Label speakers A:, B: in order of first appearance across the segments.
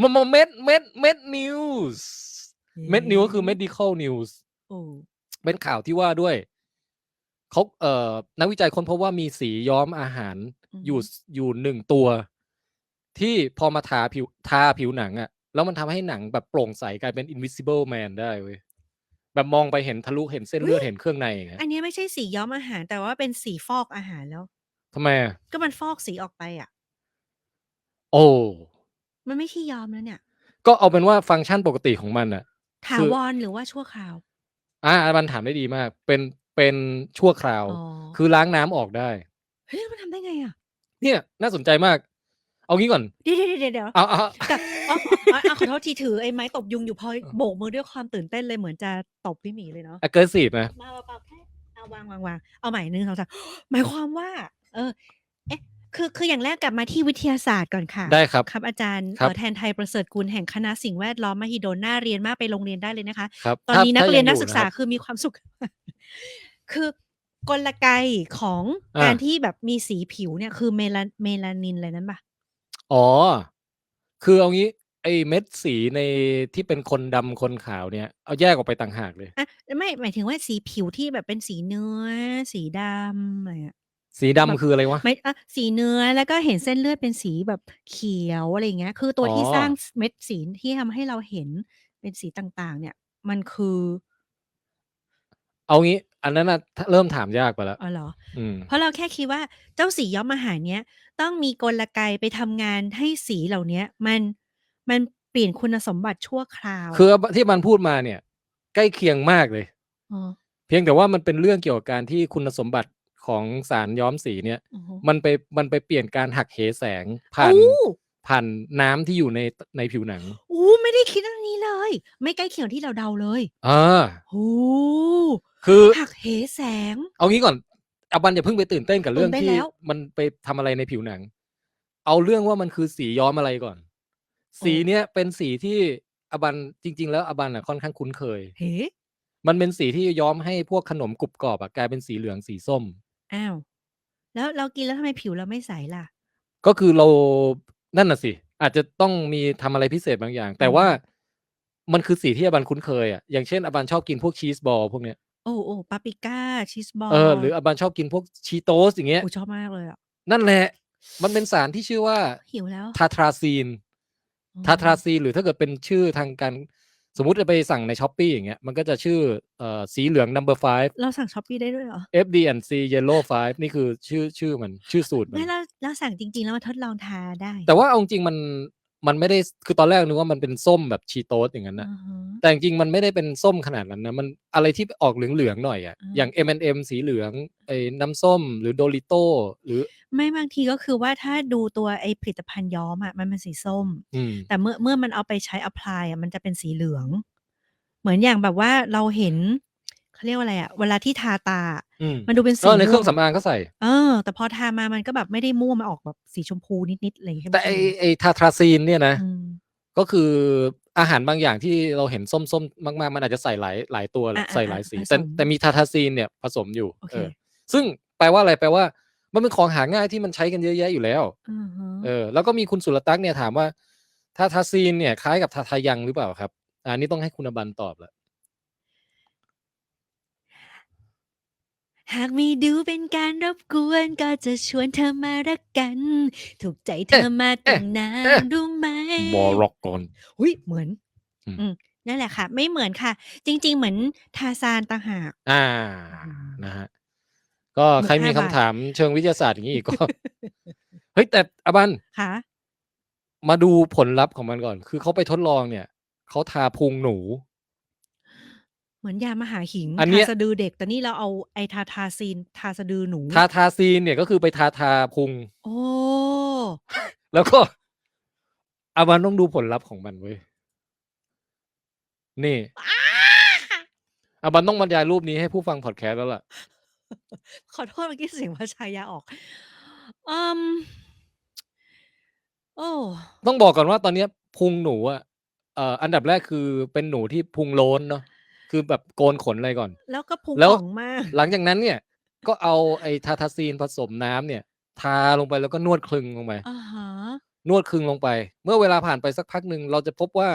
A: มมเม็ดเม็ดเม็ดนิวส์เม็ดนิวก็คือ medical news
B: โอ้
A: เป็นข่าวที่ว่าด้วยเขาเอ่อนักวิจัยค้นพบว่ามีสีย้อมอาหาร
B: อือฮึ
A: อยู่อยู่หนึ่งตัว ที่พอมาทาผิวทาผิวหนังอะแล้วมันทำให้หนังแบบโปร่งใสกลายเป็น invisible man ได้เว้ยแบบมองไปเห็นทะลุเห็นเส้นเลือดเห็นเครื่องในอย่างเงี้ย
B: อันนี้ไม่ใช่สีย้อมอาหาร แต่ว่าเป็นสีฟอกอาหารแล้ว
A: ทำไมอะ
B: ก็มันฟอกสีออกไปอะ
A: โอ้
B: มันไม่ใช่ย้อมแล้วเนี่ย
A: ก็เอาเป็นว่าฟังก์ชันปกติของมันอะ
B: ถา
A: คือ
B: วรหรือว่าชั่วคราว
A: อ่ามันถามได้ดีมาก เป็นเป็นชั่วคราว
B: อ๋อ
A: คือล้างน้ำออกได้
B: เฮ้ยมันทำได้ไงอะ
A: เนี่ย น่าสนใจมาก เอางี้ก่อน
B: เดี๋ยวเดี๋ยวเดี๋ยวเดี๋ยว
A: เอาเอา
B: แต่อ๋ออ๋ออ๋อขอโทษทีถือไอ้ไม้ตบยุงอยู่พอโบกมือด้วยความตื่นเต้นเลยเหมือนจะตบพี่หมีเลยเนาะ
A: aggressive นะ
B: มาเปล่าๆแค่เอาวางวางวางเอาใหม่หนึ่งสองสามหมายความว่า เออเอ๊ะ คือคืออย่างแรกกลับมาที่วิทยาศาสตร์ก่อนค่ะ
A: ได้ครับ
B: ครับอาจารย์
A: ครับ
B: เอ่อแทนไทยประเสริฐกุลแห่งคณะสิ่งแวดล้อมมหิดลน่าเรียนมากไปโรงเรียนได้เลยนะคะ
A: ครับ
B: ตอน
A: ถ้า
B: นี้นัก
A: ถ้า
B: เรียน
A: ง
B: นัก
A: อ
B: ศึกษาะ
A: รับ
B: คือมีความสุข คือกลไกของ
A: อ่า
B: การที่แบบมีสีผิวเนี่ยคือเมลาเมลานินอะไรนั้นปะ
A: อ๋อ คือเอางี้ ไอ้เม็ดสีในที่เป็นคนดำคนขาวเนี่ย เอาแยกออกไปต่างหากเลย
B: อะไม่หมายถึงว่าสีผิวที่แบบเป็นสีเนื้อ สีดำอะไรอะ
A: สีดำคืออะไรวะ
B: ไม่อะสีเนื้อแล้วก็เห็นเส้นเลือดเป็นสีแบบเขียวอะไรอย่างเงี้ย คือตัว
A: อ๋อ
B: ที่สร้างเม็ดสีที่ทำให้เราเห็นเป็นสีต่างๆ เนี่ย มันคือ
A: เอางี้ อันนั้นน่ะถ้าเริ่มถามยากไปแล้ว
B: อ๋อเหรอ
A: อืม
B: เพราะเราแค่คิดว่าเจ้าสีย้อมอาหารเนี้ยต้องมีกลไกไปทำงานให้สีเหล่าเนี้ย มันมันเปลี่ยนคุณสมบัติชั่วคราว
A: คือที่มันพูดมาเนี่ย ใกล้เคียงมากเลย
B: อ๋อ
A: เพียงแต่ว่ามันเป็นเรื่องเกี่ยวกับการที่คุณสมบัติ ของสารย้อมสีเนี่ย
B: อือฮึ
A: มันไปมันไปเปลี่ยนการหักเหแสงผ่าน
B: อู้
A: ผ่านน้ำที่อยู่ในในผิวหนัง
B: อู้ไม่ได้คิดอันนี้เลย ไม่ใกล้เคียงที่เราเดาเลย
A: อ่า
B: โอ้
A: คือ
B: หักเหแสง
A: เอางี้ก่อนอาบันอย่าเพิ่งไปตื่นเต้นกับเรื่อง
B: ตื่นเต้น
A: ที่
B: แล้ว
A: มันไปทำอะไรในผิวหนัง เอาเรื่องว่ามันคือสีย้อมอะไรก่อน สีเนี้ยเป็นสีที่อบันจริง ๆ แล้วอบันอะค่อนข้างคุ้นเคย
B: เฮ้
A: มันเป็นสีที่ย้อมให้พวกขนมกรุบกรอบอะกลายเป็นสีเหลืองสีส้ม
B: อ้าว แล้วเรากินแล้วทำไมผิวเราไม่ใสล่ะ
A: ก็คือเรา นั่นน่ะสิ อาจจะต้องมีทำอะไรพิเศษบางอย่างแต่
B: อืม
A: ว่ามันคือสีที่อบันคุ้นเคยอะอย่างเช่น อบันชอบกินพวกชีสบอลพวกเนี้ย
B: โอ้โอ้ปาปริก้า ชีสบอล
A: เออหรืออบันชอบกินพวกชีโตสอย่างเงี้ย
B: โอ้ชอบมากเลยอะ
A: นั่นแหละ มันเป็นสารที่ชื่อว่า
B: หิวแล้ว
A: ทาทราซีน
B: อ๋อ
A: ทาทราซีนหรือถ้าเกิดเป็นชื่อทางการ สมมุติจะไปสั่งในช้อปปีอย่างเงี้ยมันก็จะชื่อเอ่อสีเหลือง number five
B: เราสั่งช้อปปี้ได้ด้วยเหรอ
A: FD&C yellow five นี่คือชื่อชื่อมันชื่อสูตรมัน
B: ไม่เราเราสั่งจริง ๆ แล้วมาทดลองทาได้
A: แต่ว่าเอาจริงๆมัน มันไม่ได้คือตอนแรกนึกว่ามันเป็นส้มแบบชีโตสอย่างนั้นนะ
B: อือฮึ
A: แต่จริงๆมันไม่ได้เป็นส้มขนาดนั้นนะมันอะไรที่ออกเหลืองๆหน่อยอะ
B: อืม
A: อย่าง M&M สีเหลืองไอ้น้ำส้มหรือโดริโตหรือ
B: ไม่บางทีก็คือว่าถ้าดูตัวไอ้ผลิตภัณฑ์ย้อมอะมันเป็นสีส้ม
A: อืม
B: แต่เมื่อเมื่อมันเอาไปใช้ apply อะมันจะเป็นสีเหลือง เหมือนอย่างแบบว่าเราเห็น เขาเรียกว่าอะไรอะเวลาที่ทาตา
A: อืม
B: มันดูเป็นสี
A: เออในเครื่อง
B: ม่ว
A: สำอางก็ใส่
B: เออ แต่พอทามามันก็แบบไม่ได้ม่วงมาออกแบบสีชมพูนิดๆอะไรอย่างเงี้ย
A: แต่ไอ้ไอ้ทาทราซีนเนี่ยนะ
B: อืม
A: ก็คืออาหารบางอย่างที่เราเห็นส้มๆ มากๆ มันอาจจะใส่หลายหลายตัวแหละ
B: อะ
A: ใส่
B: อะ
A: หลายสี
B: ผสม
A: แต่แต่มีทาทาซีนเนี่ยผสมอยู่
B: โอเค
A: เออซึ่งแปลว่าอะไรแปลว่ามันเป็นของหาง่ายที่มันใช้กันเยอะแยะอยู่แล้ว
B: อือฮึ
A: เออ แล้วก็มีคุณสุรตักษ์เนี่ยถามว่าทาทาซีนเนี่ยคล้ายกับทาทายังหรือเปล่าครับอะอันนี้ต้องให้คุณอบันตอบละ
B: หากไม่ดูเป็นการรบกวนก็จะชวนเธอมารักกัน ถูกใจเธอมาตั้งนานรู้ไหม
A: บอร็อกกอน
B: อุ้ยเหมือน
A: อืม
B: อืมนั่นแหละค่ะ ไม่เหมือนค่ะ จริง ๆ เหมือนทาซานต่างหาก
A: อ่า
B: อืม
A: นะฮะก็ใครมี
B: ห้า
A: คำ
B: บาท
A: ถามเชิงวิทยาศาสตร์อย่างนี้อีกก็เฮ้ยแต่อบัน
B: ค่ะ
A: มาดูผลลัพธ์ของมันก่อน คือเขาไปทดลองเนี่ยเขาทาพุงหนู
B: เหมือนยามาหาหิง
A: อันเนี้
B: ทาย สะดือเด็ก แต่นี่เราเอาไอทาทาซีน ทาสะดือหนู
A: ทาทาซีนเนี่ยก็คือไปทาทาพุง
B: โอ้
A: แล้วก็อาบันต้องดูผลลัพธ์ของมันเว้ย นี่อาบันต้องบรรยายรูปนี้ให้ผู้ฟังพอดแคสต์แล้วล่ะ
B: ขอโทษเมื่อกี้เสียงพระชายาออกอืมโอ้
A: ต้องบอกก่อนว่าตอนเนี้ยพุงหนูอะเอ่ออันดับแรกคือเป็นหนูที่พุงโล้นเนาะ คือแบบโกนขนอะไรก่อน
B: แล้วก็พุง
A: แล้ว
B: ป่องมาก
A: หลังจากนั้นเนี่ย ก็เอาไอ้ทาทาซีนผสมน้ำเนี่ย ทาลงไปแล้วก็นวดคลึงลงไป
B: อ่าฮะ
A: นวดคลึงลงไป เมื่อเวลาผ่านไปสักพักหนึ่งเราจะพบว่า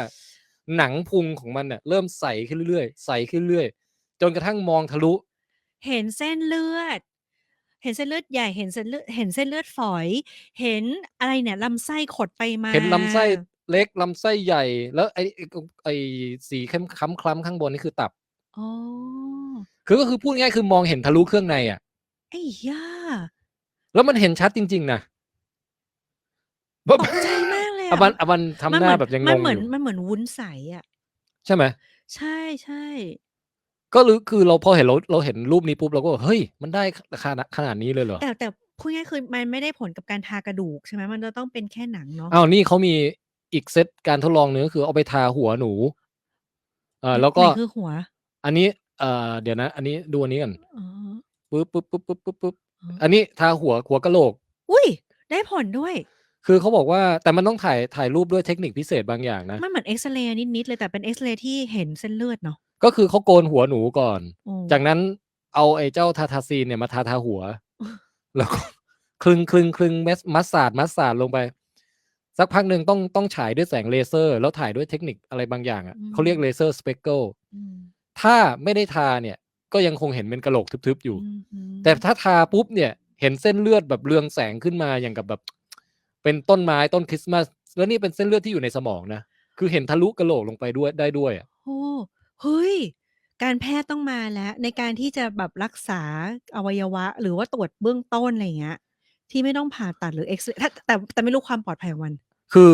A: หนังพุงของมันเนี่ยเริ่มใสขึ้นเรื่อยๆใสขึ้นเรื่อยๆจนกระทั่งมองทะลุ
B: เห็นเส้นเลือด เห็นเส้นเลือดใหญ่เห็นเส้นเลือดเห็นเส้นเลือดฝอย เห็นอะไรเนี่ยลำไส้ขดไปมา
A: เห็นลำไส้ เล็กลำไส้ใหญ่แล้วไอ้ไอ้ไอ้สีเข้มคล้ำคล้ำข้างบนนี่คือตับ
B: อ๋อ
A: คือก็คือพูดง่ายๆคือมองเห็นทะลุเครื่องในอะ
B: ไอ้ย่า
A: แล้วมันเห็นชัดจริง ๆ นะ
B: ตกใจมากเลย
A: อะ
B: อะ
A: มันอะมันทำหน้าแบบยังง
B: มัน
A: ง
B: เหมื
A: อ
B: อน
A: ยู่
B: มันเหมือนวุ้นใสอะ
A: ใช่ไหม
B: ใช่ใช่
A: ก็รู้คือเราพอเห็นเราเราเห็นรูปนี้ปุ๊บเราก็แบบเฮ้ย มันได้ขนาดขนาดนี้เลยเหรอ
B: แต่แต่พูดง่ายๆคือมันไม่ได้ผลกับการทากระดูกใช่ไหมมันจะต้องเป็นแค่หนังเนาะ
A: อ้าวนี่เขามี อีกเซตการทดลองหนึงก็คือเอาไปทาหัวหนู เอ่อแล้วก็
B: ไหนคือหัว
A: อันนี้เอ่อเดี๋ยวนะ อันนี้ดูอันนี้กัน
B: อ๋อ
A: ปุ๊บปุ๊บปุ๊บปุ๊บปุ๊บปุ๊บ
B: อ๋อ
A: อันนี้ทาหัวหัวกะโหลก
B: อุ้ย ได้ผลด้วย
A: คือเขาบอกว่าแต่มันต้องถ่ายถ่ายรูปด้วยเทคนิคพิเศษบางอย่างนะ
B: มันเหมือนเอ็กซเรย์นิดๆเลยแต่เป็นเอ็กซเรย์ที่เห็นเส้นเลือดเนาะ
A: ก็คือเขาโกนหัวหนูก่อน
B: โอ้
A: จากนั้นเอาไอ้เจ้าทาทาซีนเนี่ยมาทาทาหัว แล้วก็ คลึงคลึงคลึงแมสมัสสาดมัสสาดลงไป สักพักหนึ่งต้องต้องฉายด้วยแสงเลเซอร์ แล้วถ่ายด้วยเทคนิคอะไรบางอย่างอะเขาเรียกเลเซอร์สเปกเกิล
B: อืม
A: ถ้าไม่ได้ทาเนี่ยก็ยังคงเห็นเป็นกระโหลกทึบๆอยู่
B: อืมอืม
A: แต่ถ้าทาปุ๊บเนี่ยเห็นเส้นเลือดแบบเรืองแสงขึ้นมาอย่างกับแบบ เป็นต้นไม้ต้นคริสต์มาสแล้วนี่เป็นเส้นเลือดที่อยู่ในสมองนะคือเห็นทะลุกระโหลกลงไปด้วยได้ด้วยอะ
B: โอ้เฮ้ยการแพทย์ต้องมาแล้ว ในการที่จะแบบรักษาอวัยวะ หรือว่าตรวจเบื้องต้นอะไรอย่างเงี้ยที่ไม่ต้องผ่าตัดหรือเอ็กซ์ถ้าแต่แต่ไม่รู้ความปลอดภัยของมัน
A: คือ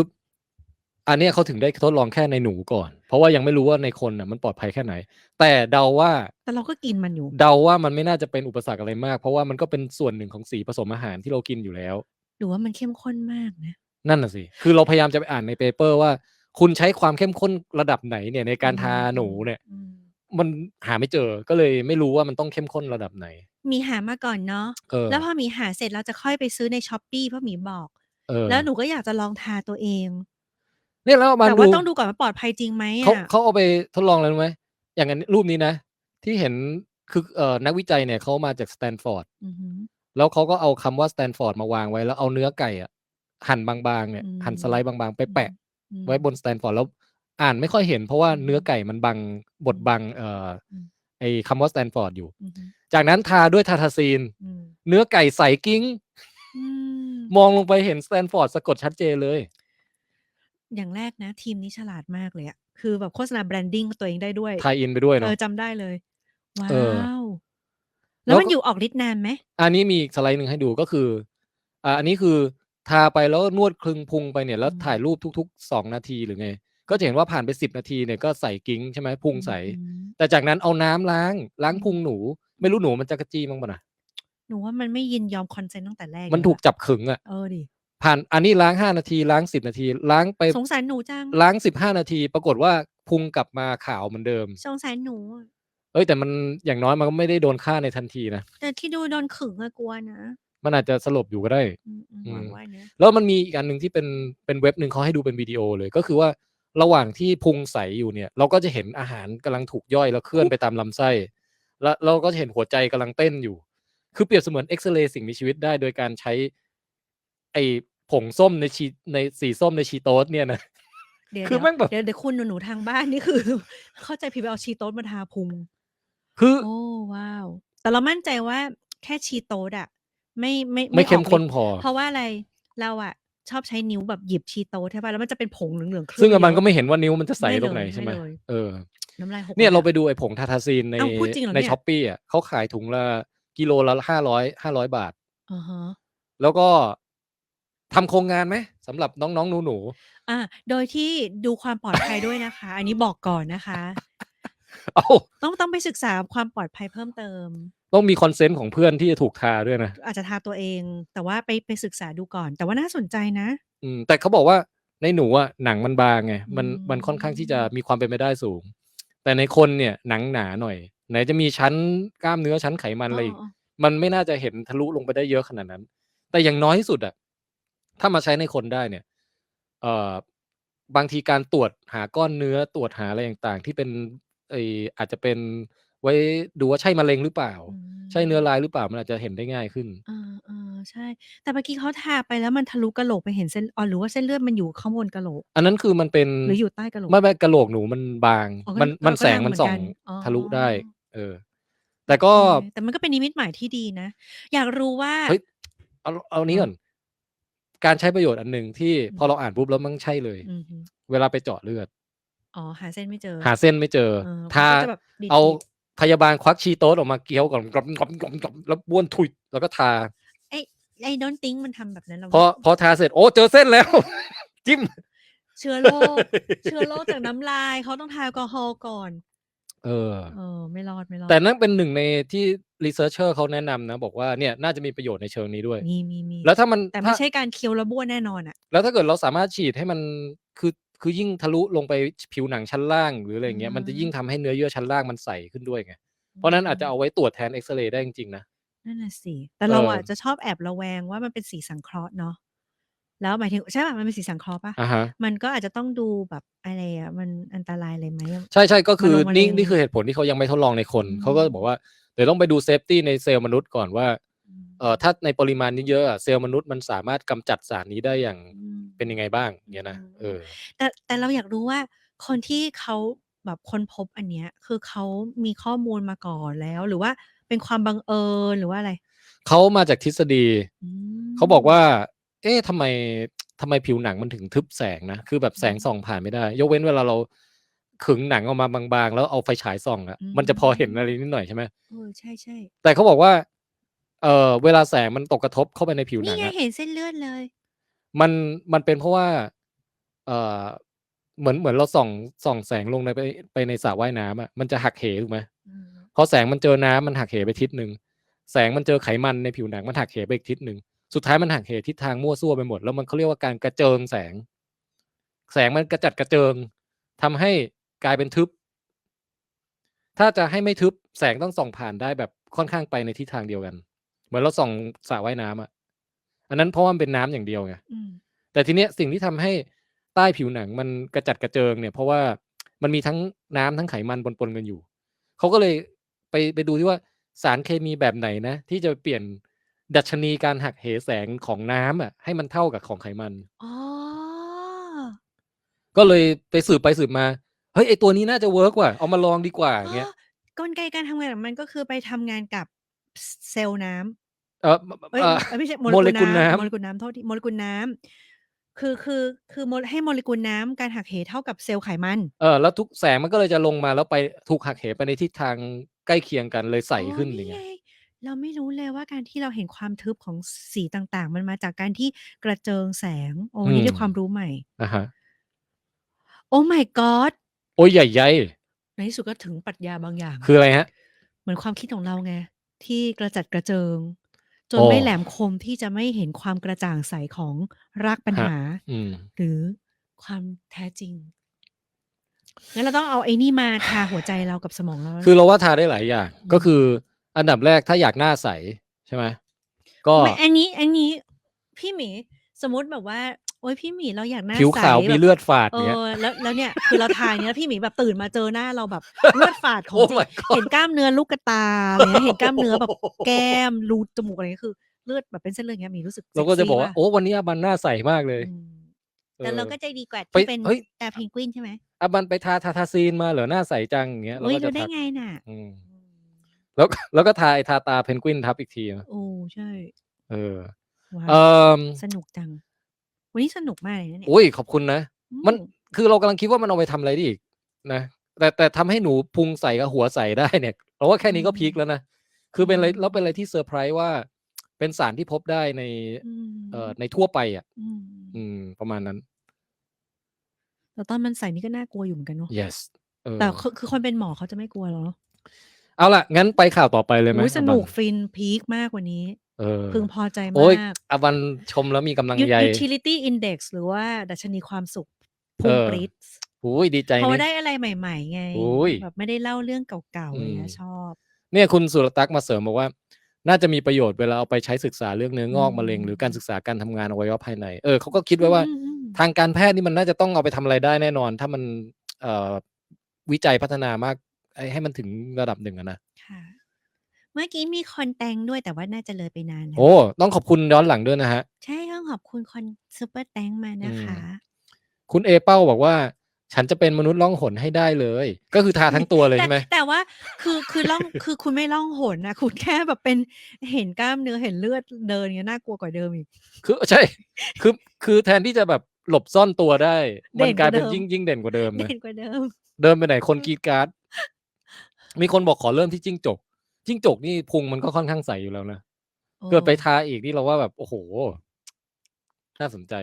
A: อันเนี้ยเขาถึงได้ทดลองแค่ในหนูก่อน เพราะว่ายังไม่รู้ว่าในคนน่ะมันปลอดภัยแค่ไหน แต่เดาว่า
B: แต่เราก็กินมันอยู่
A: เดาว่ามันไม่น่าจะเป็นอุปสรรคอะไรมาก เพราะว่ามันก็เป็นส่วนหนึ่งของสีผสมอาหารที่เรากินอยู่แล้ว
B: หรือว่ามันเข้มข้นมากนะ
A: นั่นน่ะสิ คือเราพยายามจะไปอ่านในเปเปอร์ว่า คุณใช้ความเข้มข้นระดับไหนเนี่ยในการทาหนูเนี่ย
B: อืม
A: มันหาไม่เจอ ก็เลยไม่รู้ว่ามันต้องเข้มข้นระดับไหน
B: มีหามาก่อนเนาะ
A: เออ
B: แล้วพอหมีหาเสร็จเราจะค่อยไปซื้อในช้อปปีเพราะหมีบอก
A: เออ
B: แล้วหนูก็อยากจะลองทาตัวเอง
A: เนี่ยแล้วมา
B: แต่
A: ดู
B: ว่าต้องดูก่อนว่าปลอดภัยจริงไหม
A: เขา
B: อะ
A: เขาเอาไปทดลองอะไรรู้ไหมอย่างอันรูปนี้นะ ที่เห็นคือเอ่อนักวิจัยเนี่ยเขามาจากสแตนฟอร์ด
B: อือหือ
A: แล้วเขาก็เอาคำว่าสแตนฟอร์ดมาวางไว้แล้วเอาเนื้อไก่อะหั่นบางๆเนี่ย
B: อืม
A: หั่นสไลด์บางๆ ไปแปะ
B: อืม
A: ไว้บนสแตนฟอร์ดแล้วอ่านไม่ค่อยเห็น เพราะว่า
B: อืม
A: เนื้อไก่มันบังบดบังเอ่ออ
B: ม
A: ไอ้คำว่าสแตนฟอร์ดอยู่
B: อือหือ
A: จากนั้นทาด้วยทาทาซีน
B: อืม
A: เนื้อไก่ใสกิ้ง
B: อืม
A: มองลงไปเห็นสแตนฟอร์ดสะกดชัดเจนเลย
B: อย่างแรกนะ ทีมนี้ฉลาดมากเลยอะคือแบบโฆษณาแบรนดิ้งตัวเองได้ด้วย
A: ทายอินไปด้วย
B: เอ
A: เนาะ
B: อจำได้เลย ว้า
A: เออ
B: ว
A: แล้
B: แล้ว
A: ว
B: มันอยู่ออกฤทธิ์นานไหม
A: อันนี้มีอีกสไลด์หนึ่งให้ดูก็คืออ่าอันนี้คือทาไปแล้วนวดคลึงพุงไปเนี่ยแล้ว
B: อืม
A: ถ่ายรูปทุกๆสองนาทีหรือไง ก็จะเห็นว่าผ่านไปสิบนาทีเนี่ยก็ใส่กิ้งใช่ไหมพุงใส
B: อืม
A: แต่จากนั้นเอาน้ำล้างล้างพุงหนู ไม่รู้หนูมันจะกระจี้มั้งปะนะ
B: หนูว่ามันไม่ยินยอมคอนเซนต์ตั้งแต่แรก
A: มัน
B: อยู่
A: ถูก
B: แล้ว
A: จับขึงอะ
B: เออดิ
A: ผ่านอันนี้ล้างห้านาทีล้างสิบนาที ล้างไป
B: สงสารหนูจัง
A: ล้างสิบห้านาที ปรากฏว่าพุงกลับมาขาวเหมือนเดิม
B: สงสารหนูอะ
A: เอ้ยแต่มันอย่างน้อยมันก็ไม่ได้โดนฆ่าในทันทีนะ
B: แต่ที่ดูโดนขึงอะกลัวนะ
A: มันอาจจะสลบอยู่ก็ได้
B: อืมอืม
A: อืม
B: หวังว่านะ
A: แล้วมันมีอีกอันหนึ่งที่เป็นเป็นเว็บหนึ่งเขาให้ดูเป็นวิดีโอเลยก็คือว่าระหว่างที่พุงใสอยู่เนี่ย เราก็จะเห็นอาหารกำลังถูกย่อยแล้วเคลื่อนไปตามลำไส้ แล้วเราก็จะเห็นหัวใจกำลังเต้นอยู่ คือเปรียบเสมือนเอ็กซเรย์สิ่งมีชีวิตได้ โดยการใช้ ไอ้ผงส้มในชีในสีส้มในชีโต๊สเนี่ยนะ
B: เดี๋ยว
A: คือ
B: เดี๋ยว
A: แม่งแบบ
B: เดี๋ยวเดี๋ยวคุณหนูๆทางบ้านนี่คือ เข้าใจผิดไปเอาชีโต๊ดมาทาพุง
A: คือ
B: โอ้ว้าว แต่เรามั่นใจว่าแค่ชีโต๊ดอะไม่ไม่
A: ไม่เข้ม
B: ออก
A: ข้น
B: ฤทธิ์
A: พอ
B: เพราะว่าอะไรเราอะชอบใช้นิ้วแบบหยิบชีโต๊ดใช่ป่ะแล้วมันจะเป็นผงเหลืองๆครึ่
A: ซึ่งมัน
B: เดียว
A: ก็ไม่เห็นว่านิ้วมันจะใส
B: ไม่
A: ตรงไหน
B: เลย
A: ใช่ไหม
B: ไม่เลย
A: เออ
B: น้ำลายหก
A: เนี่ย
B: แล้ว
A: เรา
B: อะ
A: ไปดูไอ้ผงทาทาซีนใน
B: อ้าวพูดจริงเหรอ
A: ใน
B: เนี่ย
A: ช้อปปี้อะเขาขายถุงละ กิโลละห้าร้อยห้าร้อยบาท
B: อ่าฮะ
A: แล้วก็ทำโครงงานไหมสำหรับน้องๆหนู
B: อ่า โดยที่ดูความปลอดภัยด้วยนะคะ อันนี้บอกก่อนนะคะ
A: ๆ เอา
B: ต้องต้องไปศึกษาความปลอดภัยเพิ่มเติม
A: ต้องมีคอนเซนต์ของเพื่อนที่จะถูกทาด้วยนะ
B: อาจจะทาตัวเอง แต่ว่าไปไปศึกษาดูก่อน แต่ว่าน่าสนใจนะ
A: อืมแต่เขาบอกว่าในหนูอะหนังมันบางไงมัน
B: อืม
A: มันค่อนข้างที่จะมีความเป็นไปได้สูง แต่ในคนเนี่ยหนังหนาหน่อย ไหนจะมีชั้นกล้ามเนื้อชั้นไขมันอะไรอีก
B: อ๋อ
A: มันไม่น่าจะเห็นทะลุลงไปได้เยอะขนาดนั้น แต่อย่างน้อยที่สุดอะถ้ามาใช้ในคนได้เนี่ย เอ่อบางทีการตรวจหาก้อนเนื้อตรวจหาอะไรต่างๆ ที่เป็นไออาจจะเป็นไว้ดูว่าใช่มะเร็งหรือเปล่า
B: อืม
A: ใช่เนื้อร้ายหรือเปล่ามันอาจจะเห็นได้ง่ายขึ้น
B: อ่าอ่าใช่ แต่เมื่อกี้เขาทาไปแล้วมันทะลุกะโหลกไปเห็นเส้นอ๋อหรือว่าเส้นเลือดมันอยู่ข้างบนกะโหลก
A: อันนั้นคือมันเป็น
B: หรืออยู่ใต้กะโหลก
A: ไม่ไม่กะโหลกหนูมันบาง
B: อ๋อก็
A: มัน
B: เอ
A: มั
B: อ
A: น
B: ก็
A: แสง
B: ดำ
A: มั
B: เห
A: น
B: มือน
A: ส่อ
B: กั
A: ง
B: นอ๋อ
A: ทะลุได้ เออ แต่
B: โอ
A: ก็
B: เคแต่มันก็เป็นนิมิตหมายที่ดีนะ อยากรู้ว่า
A: เฮ้ย เอา เอานี้
B: เออ
A: ก่อน การใช้ประโยชน์อันหนึ่งที่
B: อื
A: พอ
B: ม
A: เราอ่านปุ๊บแล้วมันใช่เลย
B: อือฮึ
A: เวลาไปเจาะเลือด
B: อ๋อ หาเส้นไม่เจอ
A: หาเส้นไม่เจอ
B: เออ
A: ทา
B: มันก็จะแบบดี
A: เอา
B: ด
A: พยาบาลควัก Cheetos ออกมาเคี้ยวก่อนกรอบแล้วบ้วนถุยแล้วก็ทา
B: ๆไอ้ไอ้ Don't think มันทำแบบนั้นเรา
A: พอพอทาเสร็จโอ้เจอเส้นแล้ว จิ้ม
B: เชื้อโรคเชื้อโรคจากน้ำลายเขาต้องทาแอลกอฮอล์ก่อน
A: เออ
B: เออ ไม่รอด ไม่รอ
A: แต่
B: ด
A: นั่นเป็นหนึ่งในที่ researcher เขาแนะนำนะ บอกว่าเนี่ยน่าจะมีประโยชน์ในเชิงนี้ด้วย
B: มีมี
A: แล้วถ้ามัน
B: แต่
A: ถ้า
B: ไม่ใช่การเคี้ยวแล้วบ้วนแน่นอนอะ
A: แล้วถ้าเกิดเราสามารถฉีดให้มันคือคือยิ่งทะลุลงไปผิวหนังชั้นล่าง หรืออะไร
B: อื
A: อย่างเงี้ยมันจะยิ่ง
B: ม
A: ทำให้เนื้อเยื่อชั้นล่างมันใสขึ้นด้วยไง
B: อื
A: เพราะนั้นอาจจะเอา
B: ม
A: ไว้ตรวจแทนเอกซเรย์ได้จริงๆนะ
B: นั่นน่ะสิ แต่
A: เอ
B: เรา
A: อ
B: อะจะชอบแอบระแวงว่ามันเป็นสีสังเคราะห์เนาะ แล้วหมายถึง ใช่เปล่า มันเป็นสีสังเคราะห์เปล่า?
A: อะฮะ
B: มันก็อาจจะต้องดูแบบ อะไรอะ มันอันตรายอะไรไหมอะ
A: ใช่ ๆ ก็
B: มะ
A: คือ
B: ลงมะ
A: นี่
B: เร็ง
A: นี่คือเหตุผลที่เขายังไม่ทดลองในคน
B: อื
A: เขาก็บอก
B: ม
A: ว่า เดี๋ยวต้องไปดู เซฟตี ในเซลล์มนุษย์ก่อนว่า
B: อืม
A: เอ่อถ้าในปริมาณนี้เยอะอะ เซลล์มนุษย์มันสามารถกำจัดสารนี้ได้อย่าง
B: อืม
A: เป็นยังไงบ้าง
B: อื
A: เงี้ยนะเอ
B: ม
A: อ
B: แต่ แต่เราอยากรู้ว่า คนที่เขาแบบค้นพบอันเนี้ย คือเขามีข้อมูลมาก่อนแล้ว หรือว่าเป็นความบังเอิญ หรือว่าอะไร?
A: เขามาจากทฤษฎี
B: อื
A: เขาบอก
B: ม
A: ว่า เอ๊ะทำไมทำไมผิวหนังมันถึงทึบแสงนะ คือแบบ
B: อื
A: แสง
B: ม
A: ส่องผ่านไม่ได้ ยกเว้นเวลาเราขึงหนังออกมาบางๆ แล้วเอาไฟฉายส่องอะ
B: อื
A: มันจะพอเห็นอะไร
B: ม
A: นิดหน่อยใช่ไหม?
B: เออใช่ๆ
A: แต่เขาบอกว่า เอ่อเวลาแสงมันตกกระทบเข้าไปในผิวห
B: นี่
A: นัง
B: ไง
A: อะ
B: เห็นเส้นเลือดเลย
A: มันมันเป็นเพราะว่า เอ่อเหมือนเหมือนเราส่องส่องแสงลงในไปไปในสระว่ายน้ำอะมันจะหักเหถูกไหม?
B: อืม
A: พอแสงมันเจอน้ำมันหักเหไปทิศหนึ่งแสงมันเจอไขมันในผิวหนังมันหักเหไปอีกทิศหนึ่ง สุดท้ายมันหักเหทิศทางมั่วซั่วไปหมด แล้วมันเขาเรียกว่าการกระเจิงแสง แสงมันกระจัดกระเจิงทำให้กลายเป็นทึบ ถ้าจะให้ไม่ทึบแสงต้องส่องผ่านได้แบบค่อนข้างไปในทิศทางเดียวกัน เหมือนเราส่องสระว่ายน้ำอะอันนั้นเพราะว่ามันเป็นน้ำอย่างเดียวไง
B: อืม
A: แต่ทีเนี้ยสิ่งที่ทำให้ใต้ผิวหนังมันกระจัดกระเจิงเนี่ย เพราะว่ามันมีทั้งน้ำทั้งไขมันปนๆกันอยู่เขาก็เลยไปไปดูที่ว่าสารเคมีแบบไหนนะ ที่จะเปลี่ยน ดัชนีการหักเหแสงของน้ำอะให้มันเท่ากับของไขมัน
B: อ๋อ
A: ก็เลยไปสืบไปสืบมา เฮ้ยไอ้ตัวนี้น่าจะเวิร์กว่ะเอามาลองดีกว่าอ
B: อ๋
A: ย่างเงี้ย
B: อกลไกการทำงานของมันก็คือไปทำงานกับซเซลล์น้ำ
A: เอ่อม
B: เอ๊ย
A: เอ่อ
B: เอ๊ยไม่ใช่โม
A: โม
B: เล
A: เล
B: กุ
A: กุ
B: ล
A: ล
B: น้ำ
A: น้ำ
B: โมเลกุลน้ำโทษทีโมเลกุลน้ำคือคือคือโมให้โมเลกุลน้ำการหักเหเท่ากับเซลล์ไขมัน
A: เออแล้วทุกแสงมันก็เลยจะลงมาแล้วไปถูกหักเหไปในทิศทางใกล้เคียงกันเลยใส
B: อ๋อ
A: ขึ้น
B: น
A: อย่าี่งเงี้
B: ไง
A: ย
B: เราไม่รู้เลยว่าการที่เราเห็นความทึบของ ส สีต่าง ๆ มันมาจากการที่กระเจิงแสง โอ้
A: อื
B: นี่ได้
A: ม
B: ความรู้ใหม่
A: อะฮะ
B: Oh my god
A: โอ๊ยใหญ่
B: ในที่สุดก็ถึงปรัชญาบางอย่าง
A: ๆคืออะไรครับ?
B: เหมือนความคิดของเราไง ที่กระจัดกระเจิงจ
A: โอน
B: ไม่แหล้มคมที่จะไม่เห็นความกระจ่างใสของรากปัญ
A: ครับ
B: หา
A: อืม
B: หรือความแท้จริง งั้นเราต้องเอาไอ้นี่มาทาหัวใจเรากับสมองเราแล้ว
A: คือเราว่าทาได้หลายอย่าง
B: อื
A: ก็
B: ม
A: คือ อันดับแรกถ้าอยากหน้าใสใช่ไหมก็
B: ไม่อันนี้อันนี้พี่หมีสมมุติแบบว่า โอ๊ยพี่หมีเราอยากหน้า
A: ผิว
B: ใส
A: ขาว
B: แบ
A: มี
B: บ
A: เลือดฝาด
B: เอ
A: เงี้ย
B: อแล้วแล้วเนี่ยคือเราทาอย่างเงี้ยแล้วพี่หมีแบบตื่นมาเจอหน้าเราแบบเลือดฝาดขอ
A: โอ้
B: งจริง
A: my
B: เห็น
A: god
B: กล้ามเนื้อลูกตาอะไรเงี้ยเห็นกล้ามเนื้อแบบแก้มรูจมูกอะไรเงี้ยคือเลือดแบบเป็นเส้นเลือดอย่างเงี้ยหมีรู้สึก
A: เรา
B: เซ็ก
A: ก็จะ
B: ซี
A: บอก
B: เป
A: ว่า
B: ล่า?
A: โอ้วันนี้อาบันหน้าใสมากเลย
B: อืม
A: เอ
B: แต่เรา
A: อ
B: ก็ใจดีกว่า
A: ไป
B: ที่เป็น
A: เฮ้ย
B: ตาเพนกวินใช่ไหม?
A: อาบันไปทา Tadalafil มาเหรอหน้าใสจังอย่างเงี้ยเรา
B: อุ๊ย
A: ก็
B: รู
A: จะ้
B: ได้
A: ทัก
B: ไงน่ะ?
A: อืม
B: อืม
A: แล้วแล้วก็ทาไอ้ทาตาเพนกวินทับอีกทีนะ
B: โอ้ใช่
A: เออ
B: ว้า
A: เอ่
B: ว
A: อ
B: สนุกจัง วันนี้สนุกมากเลยนะเนี่
A: อุ
B: ย๊
A: ยขอบคุณนะ
B: อื
A: มัน
B: ม
A: คือเรากำลังคิดว่ามันเอาไปทำอะไรได้อีกนะแต่แต่ทำให้หนูพุงใสกับหัวใสได้เนี่ยเราว่าแค่นี้ก็พีก
B: อืม
A: แล้วนะคื
B: อื
A: อเป็นอะไรแล้ว
B: ม
A: เป็นอะไรที่เซอร์ไพรส์ว่า เป็นสารที่พบได้ใน
B: อื
A: เอ่อ
B: ม
A: ในทั่วไปอะ
B: อืม
A: อืม ประมาณนั้น
B: แต่ตอนมันใสนี่ก็น่ากลัวอยู่เหมือนกันเนาะ
A: yes เอ
B: แต่
A: อ
B: คือคือคนเป็นหมอเขาจะไม่กลัวเหรอ?
A: เอาล่ะ งั้นไปข่าวต่อไปเลยไหม
B: อุ๊ยส
A: อา
B: น
A: บัุน
B: กฟินพีกมากวันนี้
A: เออ
B: พึงพอใจ
A: โอ๊
B: มายก
A: อาบันชมแล้วมีกำลัง
B: Ut
A: ใย
B: Utility Index หรือว่าดัชนีความสุขพ
A: เอุ่
B: ง
A: อ
B: ปรี๊ด
A: โอ้โฮดีใจ
B: เพราะ
A: น
B: ว่าี่ ได้อะไรใหม่ๆ ไง
A: โอ๊ย
B: แบบไม่ได้เล่าเรื่องเก่าๆ
A: อื
B: อะไร
A: ม
B: เงี้ยชอบ
A: เนี่ยคุณสุรตักษ์มาเสริมบอกว่า น่าจะมีประโยชน์เวลาเอาไปใช้ศึกษาเรื่องเนื้อ
B: อื
A: งอกมะเร็งหรือการ
B: ม
A: ศึกษาการทำงานอวัยวะภายในเออเขาก็คิด
B: อื
A: ไว้ว่า
B: มๆ
A: ทางการแพทย์นี่มันน่าจะต้องเอาไปทำอะไรได้แน่นอน ถ้ามันเอ่อวิจัยพัฒนามากไอ้ ให้มันถึงระดับหนึ่งอะนะ
B: ๆค่ะ เมื่อกี้มีคนแตงด้วยแต่ว่าน่าจะเลยไปนานแล้ว
A: โอ้ต้องขอบคุณย้อนหลังด้วยนะฮะ
B: ใช่ต้องขอบคุณคนซูเปอร์แตงมา
A: อื
B: นะ
A: ม
B: คะ
A: คุณเอเป้าบอกว่า ฉันจะเป็นมนุษย์ล่องหนให้ได้เลย ก็คือทาทั้งตัวเลย
B: แต่
A: ใช่ไหม
B: แต่ว่าคือคือล่องคือคุณไม่ล่องหนนะคุณแค่แบบเป็นเห็นกล้ามเนื้อเห็นเลือดเดินเงี้ยน่ากลัวกว่าเดิมอีก
A: คือใช่ คือคือแทนที่จะแบบหลบซ่อนตัวได้
B: เด่
A: มัน
B: น
A: กลายเป็น
B: กว่าเดิม
A: ยิ่งยิ่งเด่นกว่าเดิมนะ
B: เด่นกว่าเดิม
A: เดินไปไหนคนกรีดกราร์ด มีคนบอกขอเริ่มที่จิ้งจก จิ้งจกนี่พุงมันก็ค่อนข้างใสอยู่แล้วนะ เกิดไปทาอีกนี่เราว่าแบบ โอ้โห น่าสนใจ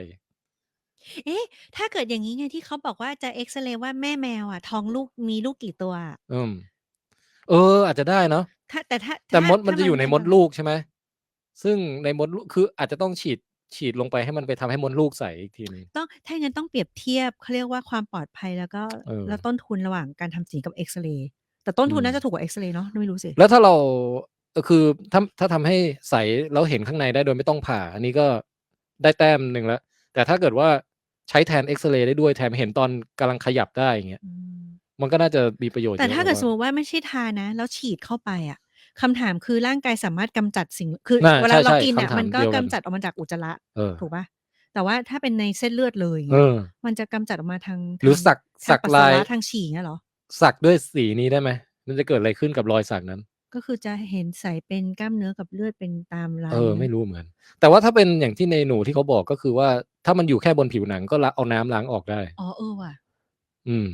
B: เอ๊ะ ถ้าเกิดอย่างนี้ไงที่เขาบอกว่าจะเอ็กซเรย์ว่าแม่แมวอะท้องลูกมีลูกกี่ตัวอะ
A: อืม เออ อาจจะได้เนาะ
B: ถ้าแต่ถ้า
A: แต่
B: ถ้าม
A: ดมัน
B: ถ้า
A: จะอยู่ใน
B: ไม
A: ดลูกใช่ไหมซึ่งในมดลูกคืออาจจะต้องฉีดฉีดลงไปให้มันไปทำให้มดลูกใสอีกทีหนึง
B: ต้องถ้าอย่างนั้นต้องเปรียบเทียบเขาเรียกว่าความปลอดภัยแล้วก็
A: เออ
B: แล้วต้นทุนระหว่างการทำสีกับเอ็กซเรย์ แต่ต้นทุน
A: อืม
B: น่าจะถูกกว่าเอ็กซเรย์เนาะไม่รู้สิ
A: แล้วถ้าเราเอ่อคือถ้าถ้าทำให้ใสแล้วเห็นข้างในได้โดยไม่ต้องผ่า อันนี้ก็ได้แต้มหนึ่งแล้ว แต่ถ้าเกิดว่าใช้แทนเอ็กซเรย์ได้ด้วยแถมเห็นตอนกำลังขยับได้อย่างเงี้ย
B: อืม
A: มันก็น่าจะมีประโยชน์
B: แต่
A: เยอะ
B: ถ้าเกิด
A: ผ
B: สม
A: ม
B: ม
A: ว่า
B: ติว่าไม่ใช่ทานะ แล้วฉีดเข้าไปอะคำถามคือร่างกายสามารถกำจัดสิ่งคือ
A: น่า
B: เวลา
A: ใช่
B: เรา
A: ใช่
B: กินอะ
A: คำถาม
B: มันก็
A: เดียวกัน
B: กำจัดออกมาจากอุจจาระ
A: เออ
B: ถูกปะแต่ว่าถ้าเป็นในเส้นเลือดเลยอย่าง
A: เอ
B: เงี้ย
A: อ
B: มันจะกำจัดออกมาทาง
A: หรือ
B: ทาง
A: สัก
B: ทา
A: สั
B: ง
A: ก
B: ปัสสา
A: ลาย
B: วะทางฉี่เงี้ยเหรอ
A: สักด้วยสีนี้ได้ไหมมันจะเกิดอะไรขึ้นกับรอยสักนั้น
B: ก็คือจะเห็นใสเป็นกล้ามเนื้อกับเลือดเป็นตามลาย
A: เออ
B: นั้น
A: ไม่รู้เหมือนกันแต่ว่าถ้าเป็นอย่างที่ในหนูที่เขาบอกก็คือว่า ถ้ามันอยู่แค่บนผิวหนังก็ละเอาน้ำล้างออกได้
B: อ๋อเออว่ะ
A: อืม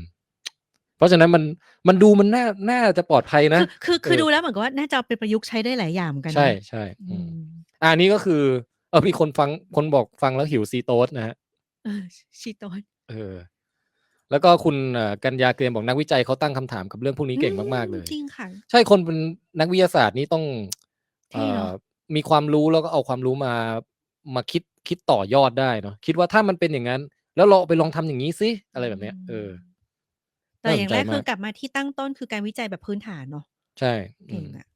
A: เพราะฉะนั้นมันมันดูมันน่าน่าจะปลอดภัยนะ
B: คือคือคือ
A: เออ
B: ดูแล้วเหมือนกับว่าน่าจะเอาไปประยุกต์ใช้ได้หลายอย่างเหมือนกันนะ
A: ใช่ใช่
B: อื
A: อืม
B: ม
A: อะอันนี้ก็คือเออมีคนฟังคนบอกฟังแล้วหิวซีโตสนะฮะ
B: เออชีโตน
A: เออ แล้วก็คุณเอ่อกัญญาเกรียมบอกนักวิจัยเขาตั้งคำถามกับเรื่องพวกนี้เก่งมากๆเลย
B: จริงค่ะ
A: ใช่คนเป็นนักวิทยาศาสตร์นี่ต้อง
B: เท่เนอะ
A: เอ่อมีความรู้แล้วก็เอาความรู้มามาคิดคิดต่อยอดได้เนาะคิดว่าถ้ามันเป็นอย่างนั้น แล้วเราเอาไปลองทำอย่างนี้สิอะไรแบบเนี้ยเออ
B: แต่อย่างแรก
A: น่าสนใจมาก
B: คือกลับมาที่ตั้งต้นคือการวิจัยแบบพื้นฐานเนาะ
A: ใช่อื
B: เก่ง
A: ม
B: อะ